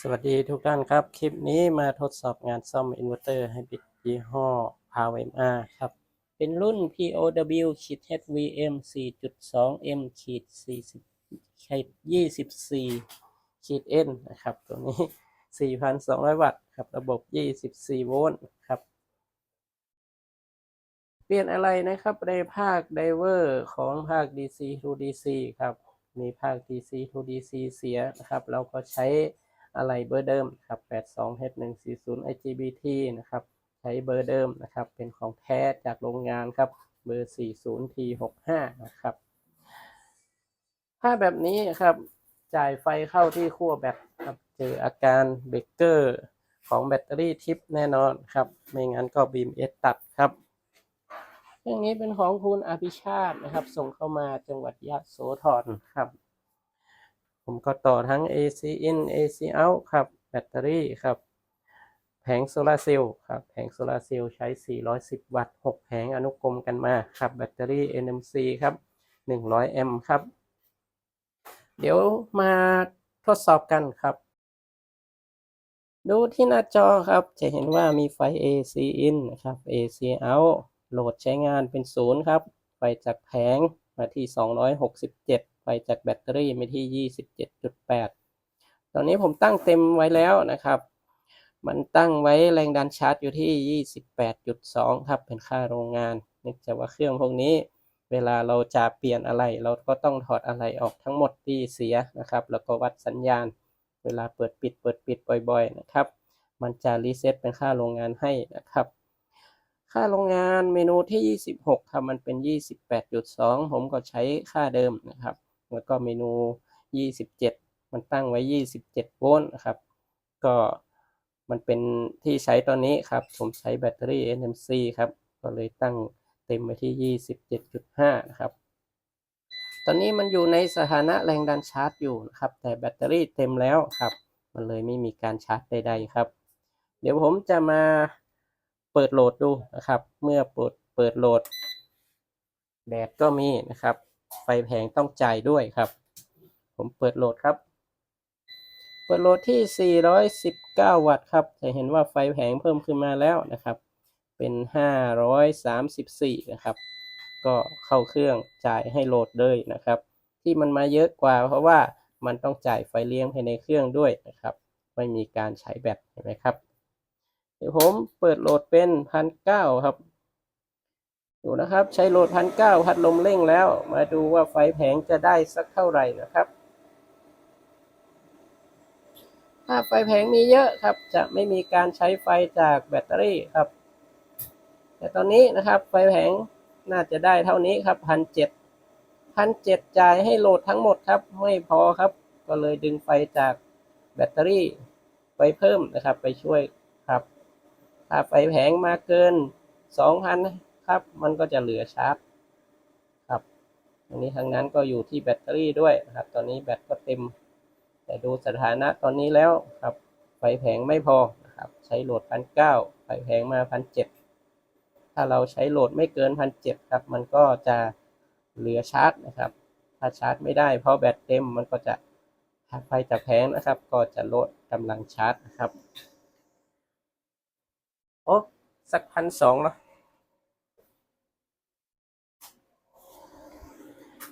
สวัสดีทุกท่านครับ คลิปนี้มาทดสอบงานซ่อมอินเวอร์เตอร์ให้บิดยี่ห้อ PowerMR ครับ เป็นรุ่น POW HVM 4.2 M 40 24 N นะครับ ตัวนี้ 4,200 วัตต์ครับ ระบบ 24 โวลต์ครับ เปลี่ยนอะไรนะครับในภาคไดเวอร์ของภาค DC to DC ครับ มีภาค DC to DC เสียนะครับ เราก็ใช้ อะไรเบอร์เดิมครับ 82H140 IGBT นะครับ ใช้เบอร์เดิมนะครับ เป็นของแท้จากโรงงานครับ เบอร์ 40T65 นะครับ ถ้าแบบนี้ครับ จ่ายไฟเข้าที่ขั้วแบตครับเจออาการเบรกเกอร์ของแบตเตอรี่ทิปแน่นอนครับ ไม่งั้นก็บีมเอสตัดครับเรื่องนี้เป็นของคุณอภิชาตินะครับ ส่งเข้ามาจังหวัดยะโสธรครับ ผมก็ต่อทั้ง AC in AC out ครับ แบตเตอรี่ครับ แผงโซลาร์เซลล์ครับ แผงโซลาร์เซลล์ใช้ 410 วัตต์ 6 แผงอนุกรมกันมาครับ แบตเตอรี่ NMC ครับ 100 แอมป์ครับ เดี๋ยวมาทดสอบกันครับ ดูที่หน้าจอครับ จะเห็นว่ามีไฟ AC in นะครับ AC out โหลดใช้งานเป็นศูนย์ครับ ไฟจากแผง มาที่ 267ไฟจากแบตเตอรี่มาที่ 27.8 ตอนนี้ผมตั้งเต็มไว้แล้วนะครับ มันตั้งไว้แรงดันชาร์จอยู่ที่ 28.2 ครับ เป็นค่าโรงงานเนื่องจากว่าเครื่องพวกนี้ เวลาเราจะเปลี่ยนอะไร เราก็ต้องถอดอะไรออกทั้งหมดที่เสียนะครับ แล้วก็วัดสัญญาณ เวลาเปิดปิดเปิดปิดบ่อย ๆ นะครับ มันจะรีเซ็ตเป็นค่าโรงงานให้นะครับ ค่าโรงงานเมนูที่ 26ครับมันเป็น 28.2 ผมก็ใช้ค่าเดิมนะครับ แล้วก็เมนู 27 มันตั้งไว้ 27 โวลต์นะครับ ก็มันเป็นที่ใช้ตอนนี้ครับ ผมใช้แบตเตอรี่ NMC ครับ ก็เลยตั้งเต็มไว้ที่ 27.5 นะครับ ตอนนี้มันอยู่ในสถานะแรงดันชาร์จอยู่นะครับ แต่แบตเตอรี่เต็มแล้วครับ มันเลยไม่มีการชาร์จใดๆครับ เดี๋ยวผมจะมา เปิดโหลดดูนะครับ เมื่อเปิดเปิดโหลด แดดก็มีนะครับ ไฟแผงต้องจ่ายด้วยครับ ผมเปิดโหลดครับ เปิดโหลดที่ 419 วัตต์ครับ จะเห็นว่าไฟแผงเพิ่มขึ้นมาแล้วนะครับ เป็น 534 นะครับ ก็เข้าเครื่องจ่ายให้โหลดเลยนะครับ ที่มันมาเยอะกว่า เพราะว่ามันต้องจ่ายไฟเลี้ยงภายในเครื่องด้วยนะครับ ไม่มีการใช้แบตเห็นไหมครับ เดี๋ยวผมเปิดโหลดเป็นพันเก้าครับดูนะครับ ใช้โหลดพันเก้าพัดลมเร่งแล้ว มาดูว่าไฟแผงจะได้สักเท่าไหร่นะครับถ้าไฟแผงมีเยอะครับ จะไม่มีการใช้ไฟจากแบตเตอรี่ครับ แต่ตอนนี้นะครับ ไฟแผงน่าจะได้เท่านี้ครับพันเจ็ดพันเจ็ดจ่ายให้โหลดทั้งหมดครับ ไม่พอครับ ก็เลยดึงไฟจากแบตเตอรี่ไปเพิ่มนะครับ ไปช่วยครับ ถ้าไฟแผงมาเกินสองพันครับ มันก็จะเหลือชาร์จครับอันนี้ทางนั้นก็อยู่ที่แบตเตอรี่ด้วยนะครับ ตอนนี้แบตก็เต็ม แต่ดูสถานะตอนนี้แล้วครับ ไฟแผงไม่พอนะครับ ใช้โหลดพันเก้าไฟแผงมาพันเจ็ดถ้าเราใช้โหลดไม่เกินพันเจ็ดครับ มันก็จะเหลือชาร์จนะครับ ถ้าชาร์จไม่ได้เพราะแบตเต็มมันก็จะไฟจากแผงนะครับ ก็จะลดกำลังชาร์จนะครับ โอ้สักพันสองเนาะ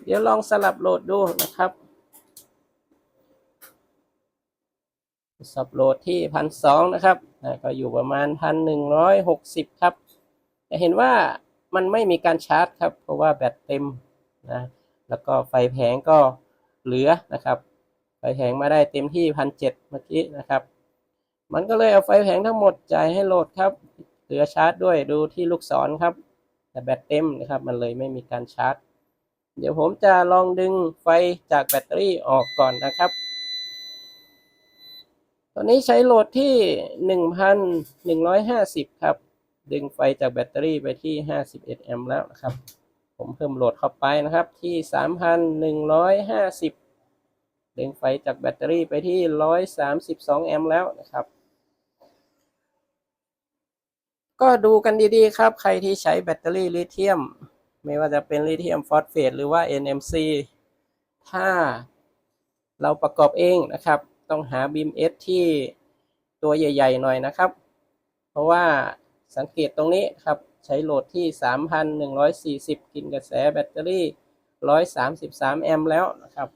เดี๋ยวลองสลับโหลดดูนะครับ สับโหลดที่พันสองนะครับ ก็อยู่ประมาณพันหนึ่งร้อยหกสิบครับจะเห็นว่ามันไม่มีการชาร์จครับ เพราะว่าแบตเต็มนะแล้วก็ไฟแผงก็เหลือนะครับ ไฟแผงมาได้เต็มที่พันเจ็ดเมื่อกี้นะครับ มันก็เลยเอาไฟแผงทั้งหมดจ่ายให้โหลดครับ เหลือชาร์จด้วยดูที่ลูกศรครับ แต่แบตเต็มนะครับ มันเลยไม่มีการชาร์จ เดี๋ยวผมจะลองดึงไฟจากแบตเตอรี่ออกก่อนนะครับ ตอนนี้ใช้โหลดที่หนึ่งพันหนึ่งร้อยห้าสิบครับ ดึงไฟจากแบตเตอรี่ไปที่ห้าสิบเอ็ดแอมป์แล้วนะครับ ผมเพิ่มโหลดเข้าไปนะครับที่สามพันหนึ่งร้อยห้าสิบดึงไฟจากแบตเตอรี่ไปที่ร้อยสามสิบสองแอมป์แล้วนะครับ ก็ดูกันดีๆครับ ใครที่ใช้แบตเตอรี่ลิเธียม ไม่ว่าจะเป็นลิเธียมฟอสเฟตหรือว่า NMC ถ้าเราประกอบเองนะครับ ต้องหาบีมเอสที่ตัวใหญ่ๆหน่อยนะครับ เพราะว่าสังเกตตรงนี้ครับ ใช้โหลดที่ 3,140 กินกระแสแบตเตอรี่ 133 แอมป์แล้วนะครับ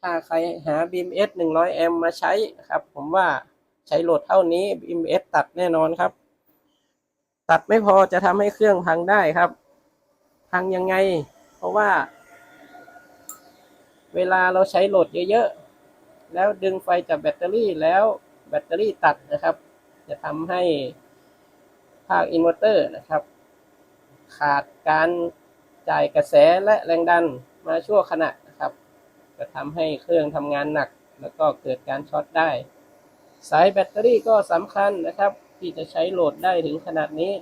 ถ้าใครหา BMS 100 แอมป์มาใช้ครับ ผมว่าใช้โหลดเท่านี้ BMS ตัดแน่นอนครับ ตัดไม่พอจะทำให้เครื่องพังได้ครับ พังยังไง เพราะว่า เวลาเราใช้โหลดเยอะๆ แล้วดึงไฟจากแบตเตอรี่แล้วแบตเตอรี่ตัดนะครับ จะทำให้ภาคอินเวอร์เตอร์นะครับ ขาดการจ่ายกระแสและแรงดันมาชั่วขณะนะครับ จะทำให้เครื่องทำงานหนัก แล้วก็เกิดการช็อตได้ สายแบตเตอรี่ก็สำคัญนะครับ ที่จะใช้โหลดได้ถึงขนาดนี้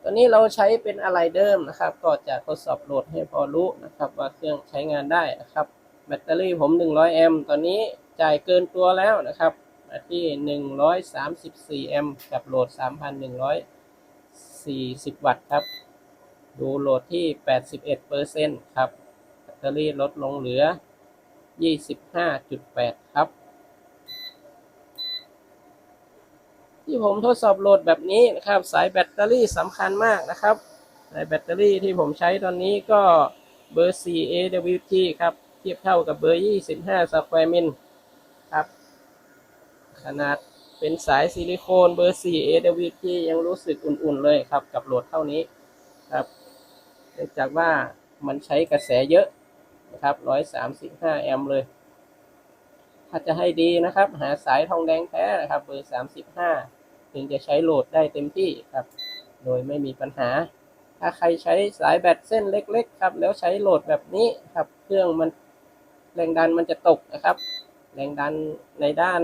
ตัวนี้เราใช้เป็นอะไรเดิมนะครับ ก็จะทดสอบโหลดให้พอรู้นะครับ ว่าเครื่องใช้งานได้นะครับ แบตเตอรี่ผม 100 แอมป์ตอนนี้จ่ายเกินตัวแล้วนะครับมาที่ 134 แอมป์กับโหลด 3,140 วัตต์ครับ ดูโหลดที่ 81%ครับ แบตเตอรี่ลดลงเหลือ 25.8 ครับ ที่ผมทดสอบโหลดแบบนี้นะครับ สายแบตเตอรี่สำคัญมากนะครับ สายแบตเตอรี่ที่ผมใช้ตอนนี้ก็เบอร์ 4 AWT ครับเทียบเท่ากับเบอร์ 25สแควร์มิลครับ ขนาดเป็นสายซิลิโคนเบอร์ 4 AWT ยังรู้สึกอุ่นๆเลยครับ กับโหลดเท่านี้ครับเนื่องจากว่ามันใช้กระแสเยอะนะครับ 135 แอมป์เลย ถ้าจะให้ดีนะครับ หาสายทองแดงแท้นะครับเบอร์35ถึงจะใช้โหลดได้เต็มที่ครับ โดยไม่มีปัญหา ถ้าใครใช้สายแบตเส้นเล็ก ๆ ครับ แล้วใช้โหลดแบบนี้ครับ เครื่องมันแรงดันมันจะตกนะครับ แรงดันในด้าน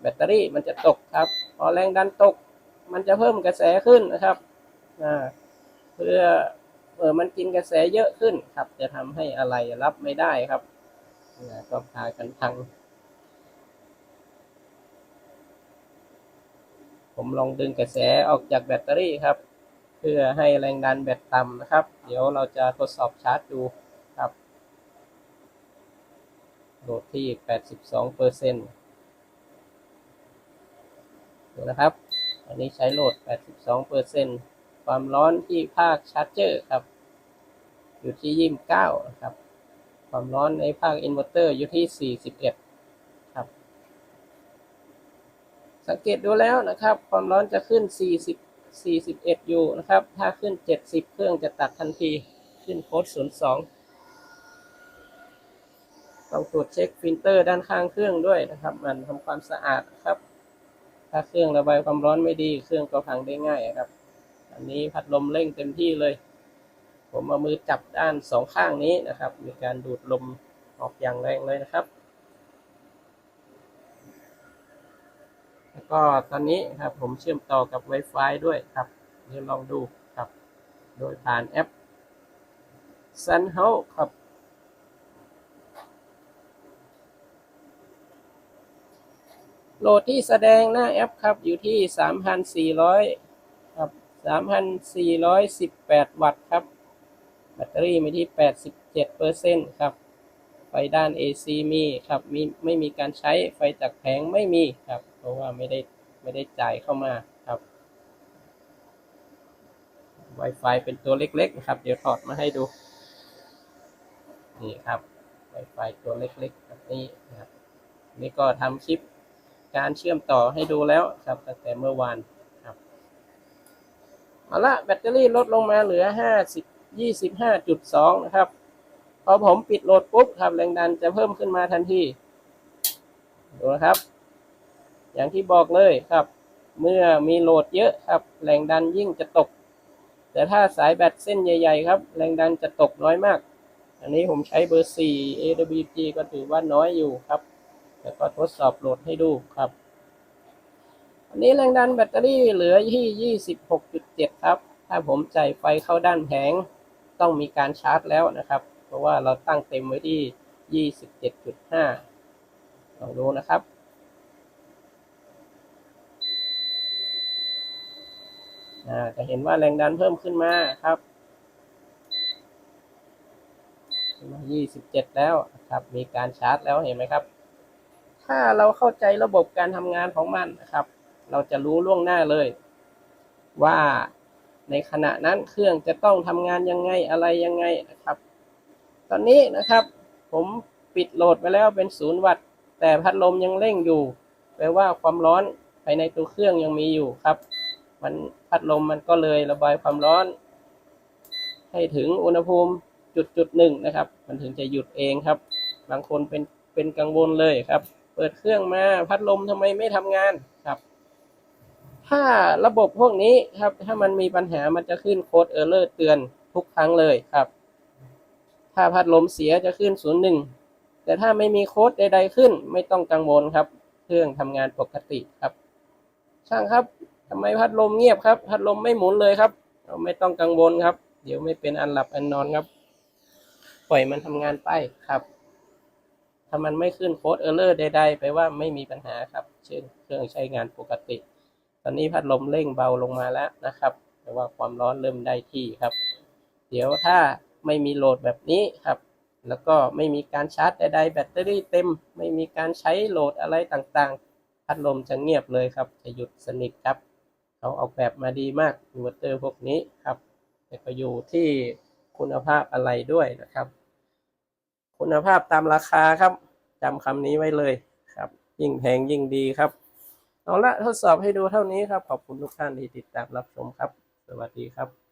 แบตเตอรี่มันจะตกครับ พอแรงดันตก มันจะเพิ่มกระแสขึ้นนะครับเพื่อเออมันกินกระแสเยอะขึ้นครับ จะทำให้อะไรรับไม่ได้ครับก็พากันพัง ผมลองดึงกระแสออกจากแบตเตอรี่ครับ เพื่อให้แรงดันแบตต่ำนะครับ เดี๋ยวเราจะทดสอบชาร์จดูครับโหลดที่ 82เปอร์เซ็นต์ดูนะครับ อันนี้ใช้โหลด 82เปอร์เซ็นต์ความร้อนที่ภาคชาร์จเจอร์ครับ อยู่ที่ 29 นะครับ ความร้อนในภาคอินเวอร์เตอร์อยู่ที่ 41 ครับ สังเกตดูแล้วนะครับ ความร้อนจะขึ้น 40 41อยู่นะครับ ถ้าขึ้น 70 เครื่องจะตัดทันทีขึ้นโค้ด02 ต้องตรวจเช็คฟิลเตอร์ด้านข้างเครื่องด้วยนะครับ มันทำความสะอาดนะครับ ถ้าเครื่องระบายความร้อนไม่ดีเครื่องก็พังได้ง่ายครับ อันนี้พัดลมเร่งเต็มที่เลย ผมเอามือจับด้านสองข้างนี้นะครับ มีการดูดลมออกอย่างแรงเลยนะครับ แล้ว ก็ตอนนี้ครับผมเชื่อมต่อกับ Wi-Fi ด้วยครับเดี๋ยวลองดูครับ โดยผ่านแอป SunHouse ครับโหลดที่แสดงหน้าแอปครับอยู่ที่ 3,400 ครับ 3,418 วัตต์ครับ แบตเตอรี่มีที่ 87เปอร์เซ็นต์ครับ ด้าน AC มีครับมีไม่มีการใช้ไฟจากแผงไม่มีครับ เพราะว่าไม่ได้ไม่ได้จ่ายเข้ามาครับ Wi-Fi เป็นตัวเล็กๆนะครับ เดี๋ยวถอดมาให้ดู นี่ครับ Wi-Fi ตัวเล็กๆแบบนี้นะครับ นี่ก็ทำคลิปการเชื่อมต่อให้ดูแล้วครับตั้งแต่เมื่อวานครับเอาละแบตเตอรี่ลดลงมาเหลือ 50 25.2 นะครับ พอผมปิดโหลดปุ๊บครับแรงดันจะเพิ่มขึ้นมาทันทีดูนะครับ อย่างที่บอกเลยครับ เมื่อมีโหลดเยอะครับ แรงดันยิ่งจะตก แต่ถ้าสายแบตเส้นใหญ่ ๆ ครับ แรงดันจะตกน้อยมาก อันนี้ผมใช้เบอร์ 4 AWT ก็ถือว่าน้อยอยู่ครับ แล้วก็ทดสอบโหลดให้ดูครับ อันนี้แรงดันแบตเตอรี่เหลือที่ 26.7 ครับ ถ้าผมจ่ายไฟเข้าด้านแผงต้องมีการชาร์จแล้วนะครับ เพราะว่าเราตั้งเต็มไว้ที่ 27.5ลองดูนะครับ จะเห็นว่าแรงดันเพิ่มขึ้นมาครับมา 27 แล้วครับ มีการชาร์จแล้วเห็นไหมครับ ถ้าเราเข้าใจระบบการทำงานของมันนะครับ เราจะรู้ล่วงหน้าเลย ว่าในขณะนั้นเครื่องจะต้องทำงานยังไงอะไรยังไงนะครับ ตอนนี้นะครับ ผมปิดโหลดไปแล้วเป็นศูนย์วัตต์แต่พัดลมยังเร่งอยู่ แปลว่าความร้อนภายในตัวเครื่องยังมีอยู่ครับ มันพัดลมมันก็เลยระบายความร้อน ให้ถึงอุณหภูมิจุดจุดหนึ่งนะครับ มันถึงจะหยุดเองครับ บางคนเป็นเป็นกังวลเลยครับ เปิดเครื่องมาพัดลมทำไมไม่ทำงานครับ ถ้าระบบพวกนี้ครับ ถ้ามันมีปัญหามันจะขึ้นโค้ดเออร์เลอร์เตือนทุกครั้งเลยครับ ถ้าพัดลมเสียจะขึ้นศูนย์หนึ่งแต่ถ้าไม่มีโค้ดใดๆขึ้น ไม่ต้องกังวลครับ เครื่องทำงานปกติครับ ช่างครับทำไมพัดลมเงียบครับ พัดลมไม่หมุนเลยครับ เราไม่ต้องกังวลครับ เดี๋ยวไม่เป็นอันหลับอันนอนครับ ปล่อยมันทำงานไปครับ ถ้ามันไม่ขึ้นโค้ดเออร์เลอร์ใดๆไปว่าไม่มีปัญหาครับ เช่น เครื่องใช้งานปกติ ตอนนี้พัดลมเร่งเบาลงมาแล้วนะครับ แต่ว่าความร้อนเริ่มได้ที่ครับ เดี๋ยวถ้า ไม่มีโหลดแบบนี้ครับ แล้วก็ไม่มีการชาร์จใดๆแบตเตอรี่เต็ม ไม่มีการใช้โหลดอะไรต่างๆ พัดลมจะเงียบเลยครับ จะหยุดสนิทครับเขาออกแบบมาดีมากอินเวอร์เตอร์พวกนี้ครับแต่ก็อยู่ที่คุณภาพอะไรด้วยนะครับ คุณภาพตามราคาครับจำคำนี้ไว้เลยครับ ยิ่งแพงยิ่งดีครับเอาละทดสอบให้ดูเท่านี้ครับ ขอบคุณทุกท่านที่ติดตามรับชมครับ สวัสดีครับ